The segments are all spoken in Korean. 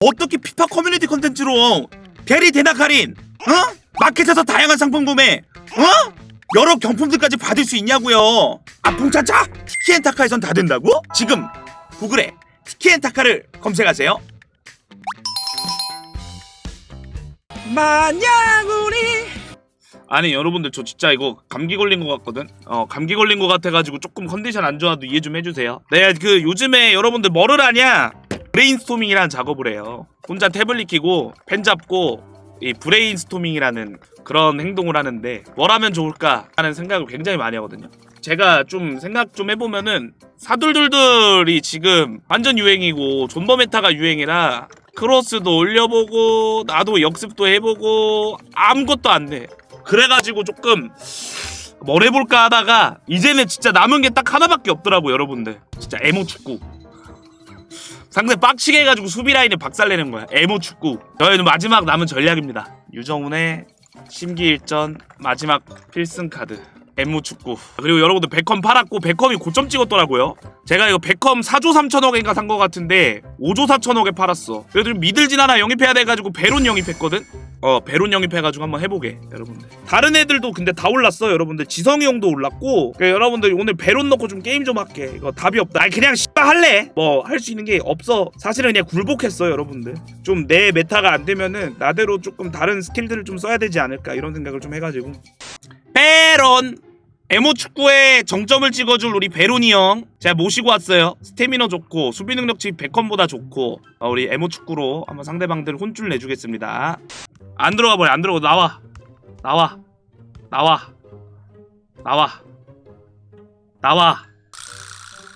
어떻게 피파 커뮤니티 컨텐츠로 대리 할인 어? 마켓에서 다양한 상품 구매 어? 여러 경품들까지 받을 수 있냐고요? 아풍차차? 티키엔타카에선 다 된다고? 지금 구글에 티키엔타카를 검색하세요. 만약 우리. 아니 여러분들 저 진짜 이거 감기 걸린 것 같거든? 어 감기 걸린 것 같아가지고 조금 컨디션 안 좋아도 이해 좀 해주세요. 내가 그 요즘에 여러분들 뭐를 하냐 브레인스토밍이라는 작업을 해요. 혼자 태블릿 켜고 펜 잡고 이 브레인스토밍이라는 그런 행동을 하는데 뭘 하면 좋을까 하는 생각을 굉장히 많이 하거든요. 제가 좀 생각 좀 해보면은 사둘둘들이 지금 완전 유행이고 존버메타가 유행이라 크로스도 올려보고 나도 역습도 해보고 아무것도 안 돼 그래가지고 조금 뭘 해볼까 하다가 이제는 진짜 남은 게 딱 하나밖에 없더라고 여러분들. 진짜 에모 축구 상대 빡치게 해가지고 수비 라인에 박살내는 거야. 에모 축구. 저희는 마지막 남은 전략입니다. 유정훈의 심기일전 마지막 필승 카드. 엠무 축구. 그리고 여러분들 베컴 팔았고 베컴이 고점 찍었더라고요. 제가 이거 베컴 4조 3천억인가 산 거 같은데 5조 4천억에 팔았어. 그래도 미들진 하나 영입해야 돼가지고 베론 영입했거든 어 베론 영입해가지고 한번 해보게 여러분들. 다른 애들도 근데 다 올랐어 여러분들. 지성이 형도 올랐고 그래, 여러분들 오늘 베론 넣고 좀 게임 좀 할게. 이거 답이 없다. 아니 그냥 씨발 할래. 뭐 할 수 있는 게 없어. 사실은 그냥 굴복했어 여러분들. 좀 내 메타가 안 되면은 나대로 조금 다른 스킬들을 좀 써야 되지 않을까 이런 생각을 좀 해가지고. 베론! 에모 축구에 정점을 찍어줄 우리 베로니 형. 제가 모시고 왔어요. 스태미너 좋고 수비 능력치 베컴보다 좋고. 어, 우리 에모 축구로 한번 상대방들 혼쭐 내주겠습니다 안 들어가 버려 안 들어가. 나와. 나와. 나와. 나와. 나와.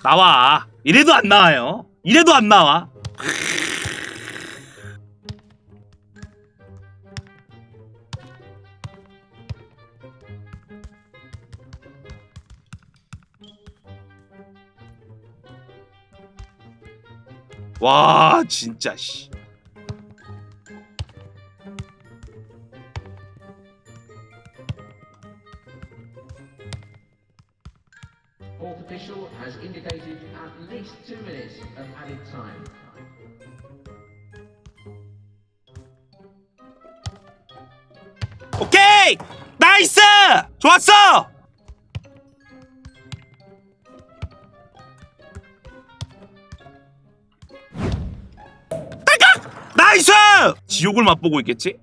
나와. 이래도 안 나와요. 이래도 안 나와. 와 진짜 씨 나이스! 좋았어! 딸깍! 나이스! 지옥을 맛보고 있겠지?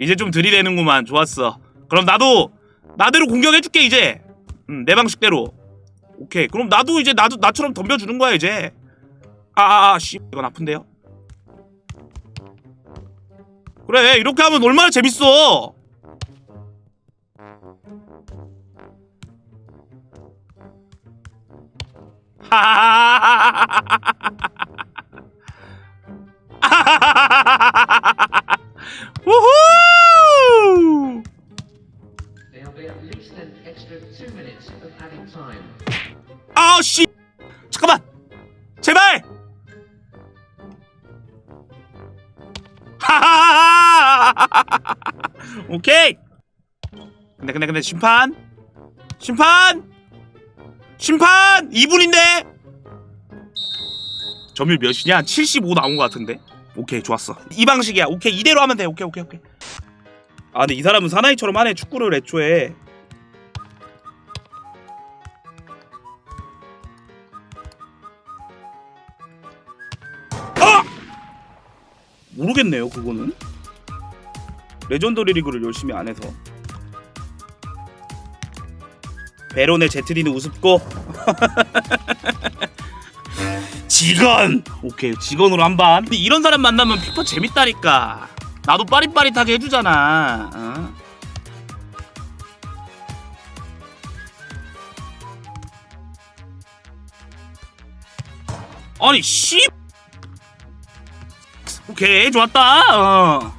이제 좀 들이대는구만. 좋았어. 그럼 나도 나대로 공격해줄게 이제. 음, 내 방식대로. 오케이. 그럼 나도 이제 나도 나처럼 덤벼주는 거야 이제. 아아씨. 이건 아픈데요 그래 이렇게 하면 얼마나 재밌어. 우후 오케이. 근데 근데 근데 심판? 심판? 심판! 2분인데? 점유율 몇이냐? 75 나온 것 같은데? 오케이 좋았어. 이 방식이야. 오케이 이대로 하면 돼. 오케이 오케이 오케이. 아 근데 이 사람은 사나이처럼 하네. 축구를 애초에. 아! 모르겠네요 그거는 레전더리 리그를 열심히 안 해서. 베론의 제트리는 우습고. 직원 오케이 직원으로 근데 이런 사람 만나면 피파 재밌다니까. 나도 빠릿빠릿하게 해주잖아. 어? 아니 씨! 오케이 좋았다. 어.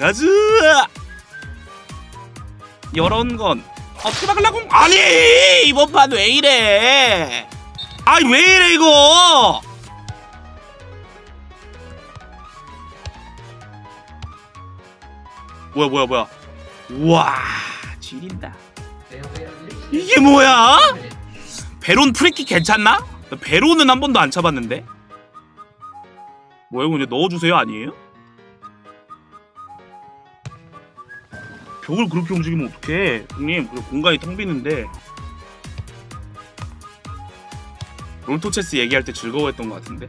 가즈! 이런 건. 어떻게 막으려고? 아니! 이번 판 왜 이래? 아이 왜 이래 이거? 뭐야 뭐야 뭐야? 우와 지린다. 이게 뭐야. 베론 프리킥 괜찮나? 베론은 한 번도 안 차봤는데. 뭐야 이거 그냥 넣어주세요 아니에요? 벽을 그렇게 움직이면 어떡해? 형님 그 공간이 텅 비는데. 롤토체스 얘기할 때 즐거워했던 것 같은데.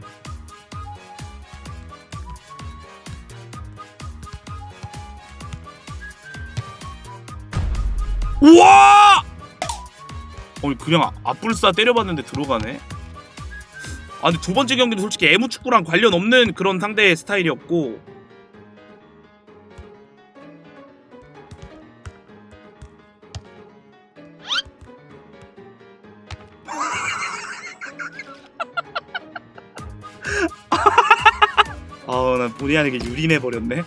우와! 아니 그냥 앞불싸 때려봤는데 들어가네. 아 근데 두 번째 경기는 솔직히 애무 축구랑 관련 없는 그런 상대의 스타일이었고 아니게 유린해 버렸네.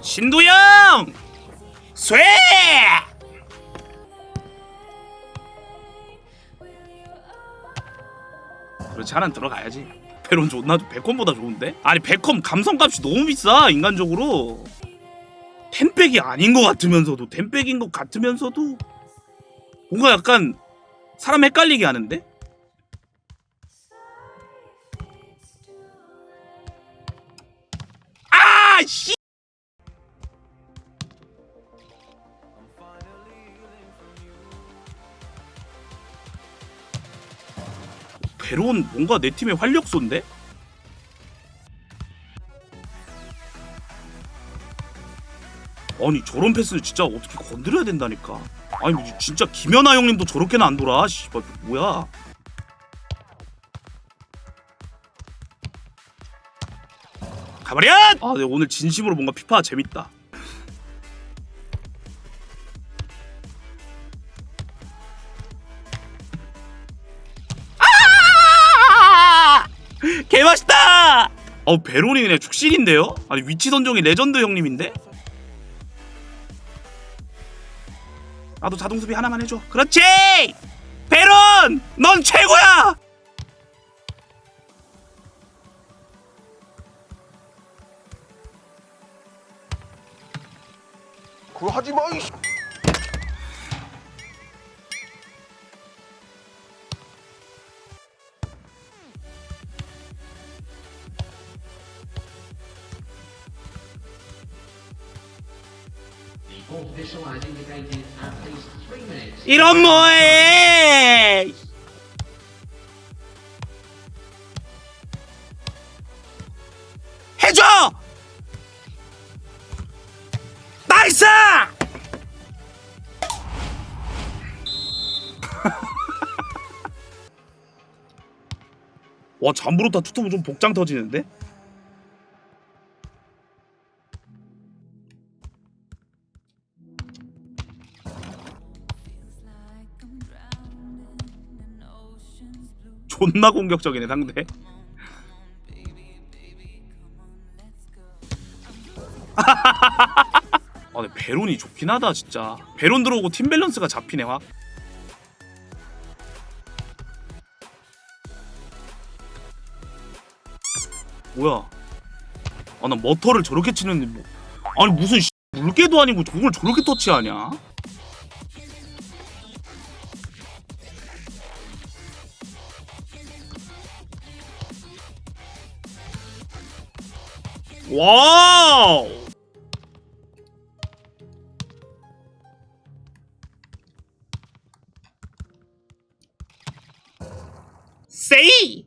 신도영 쇠! 그렇지 하나 들어가야지. 베론 존나 베컴보다 좋은데? 아니 베컴 감성값이 너무 비싸 인간적으로 템백이 아닌 것 같으면서도 템백인 것 같으면서도 뭔가 약간 사람 헷갈리게 하는데? 아 씨! 베론 뭔가 내 팀의 활력소인데? 아니 저런 패스를 진짜 어떻게 건드려야 된다니까 아니 뭐 진짜 김연아 형님도 저렇게는 안 돌아 씨발 뭐야 가버려! 아 네, 오늘 진심으로 뭔가 피파 재밌다 아! 개맛있다! 어 베론이 그냥 축신인데요? 아니 위치 선정이 레전드 형님인데? 나도 자동 수비 하나만 해줘. 그렇지! 베론! 넌 최고야! 그거 하지 마. 이씨. 이런 뭐해! 해줘! 나이스! 와 잠브로타 투투브 좀 복장 터지는데? 존나 공격적이네 상대. 아, 근데 베론이 좋긴 하다 진짜. 베론 들어오고 팀 밸런스가 잡히네 확. 뭐야? 아나 머터를 저렇게 치는데 뭐 아니 무슨 씨, 물개도 아니고 저걸 저렇게 터치하냐? 와우! 세이!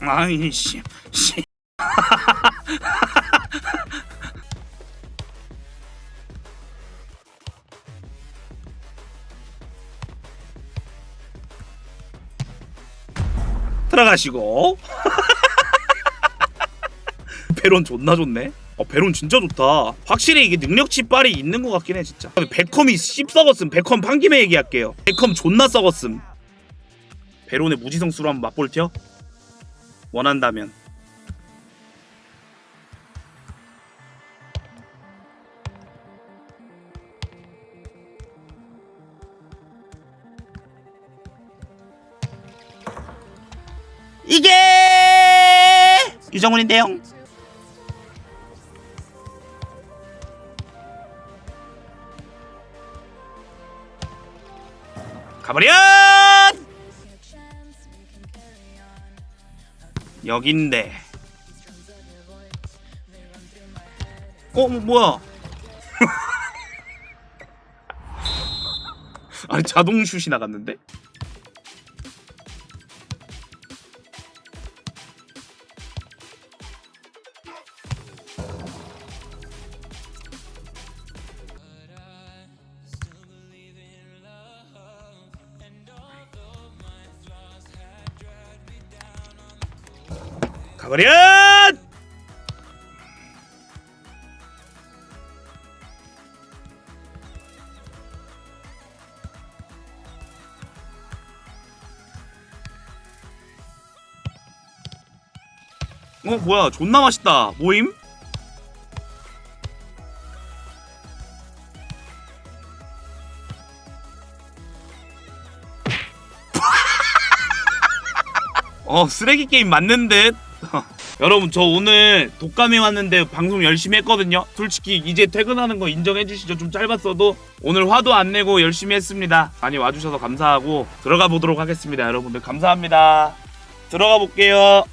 아이 씨, 씨. 들어가시고. 베론 존나 좋네. 어 베론 진짜 좋다. 확실히 이게 능력치 빨이 있는 것 같긴 해 진짜. 베컴이 씹 썩었음. 베컴 판김에 얘기할게요. 베컴 존나 썩었음. 베론의 무지성수로 한번 맛볼 텨 원한다면 이게 유정훈인데요. 가버려! 여긴데. 어, 뭐, 뭐야? 아니 자동 슛이 나갔는데? 가버려! 어 뭐야 존나 맛있다 모임? 어 쓰레기 게임 맞는 듯 여러분 저 오늘 독감에 왔는데 방송 열심히 했거든요. 솔직히 이제 퇴근하는 거 인정해 주시죠. 좀 짧았어도 오늘 화도 안 내고 열심히 했습니다. 많이 와주셔서 감사하고 들어가 보도록 하겠습니다 여러분들. 감사합니다. 들어가 볼게요